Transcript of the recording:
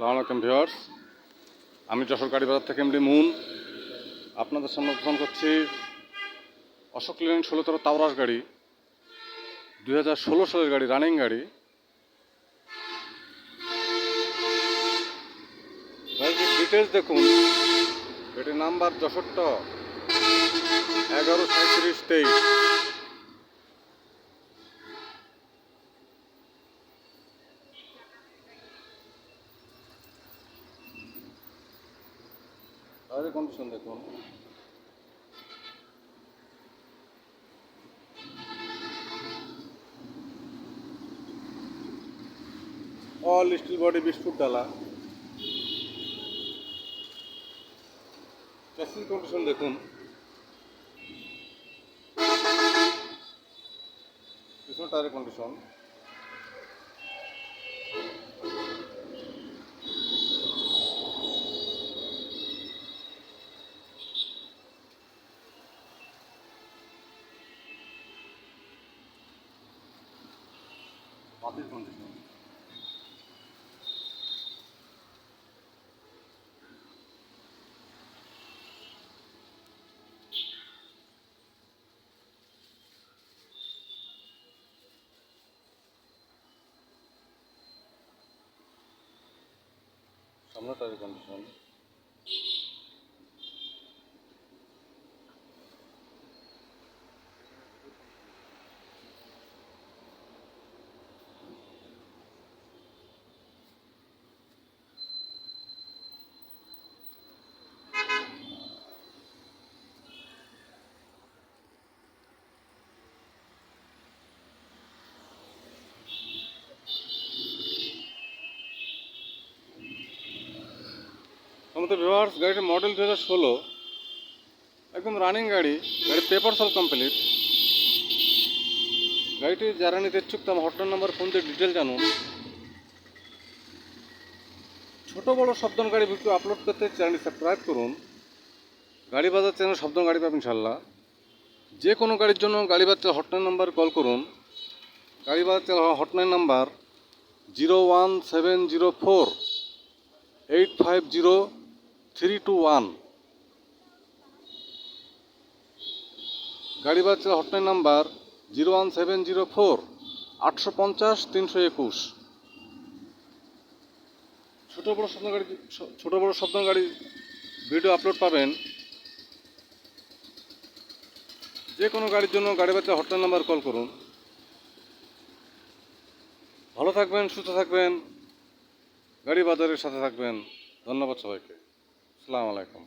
সালাম ভিওয়ার্স আমি যশোর বাজার থেকে এমডি মুন। আপনাদের সামনে উপস্থাপন করছি অশোক লেন ষোলো ষোলোতর তাওরাস গাড়ি, দুই হাজার ষোলো সালের গাড়ি, রানিং গাড়ি। গাড়িটির ডিটেলস দেখুন। এটির নাম্বার যশোরটা, এগারো সাঁত্রিশ তেইশ। গাড়ির কন্ডিশন দেখুন অল স্টিল বডি বিশ ফুট ডালা চ্যাসিস কন্ডিশন দেখুন। পিছনে টায়ারের কন্ডিশন মাটির কন্ডিশন সামনে টায়ারের কন্ডিশন আমাদের ভিউয়ার্স গাড়িটির মডেল দু হাজার ষোলো, একদম রানিং গাড়ি গাড়ির পেপার সব কমপ্লিট গাড়িটি যারা নিতে ইচ্ছুক তার হটলাইন নাম্বার ফোন দিয়ে ডিটেল জানুন। ছোট বড় শব্দন গাড়ি ভিডিও আপলোড করতে চ্যানেলটি সাবস্ক্রাইব করুন। গাড়ি বাজার চ্যানেল শব্দন গাড়ি পাবেন ইনশাল্লাহ যে কোনো গাড়ির জন্য গাড়ি বাজার হটলাইন নাম্বার কল করুন। গাড়ি বাজার hotline number zero one seven zero four eight five zero three two one. গাড়ি বাচ্চা hotline number zero one seven zero four, আটশো পঞ্চাশ তিনশো একুশ। ছোটো বড়ো স্বপ্ন গাড়ি ছোটো বড়ো স্বপ্ন গাড়ি ভিডিও আপলোড পাবেন। যে কোনো গাড়ির জন্য গাড়ি বাচ্চা হটলাইন নাম্বার কল করুন। ভালো থাকবেন, সুস্থ থাকবেন। গাড়ি বাজারের সাথে থাকবেন। ধন্যবাদ সবাইকে। আসসালামু আলাইকুম।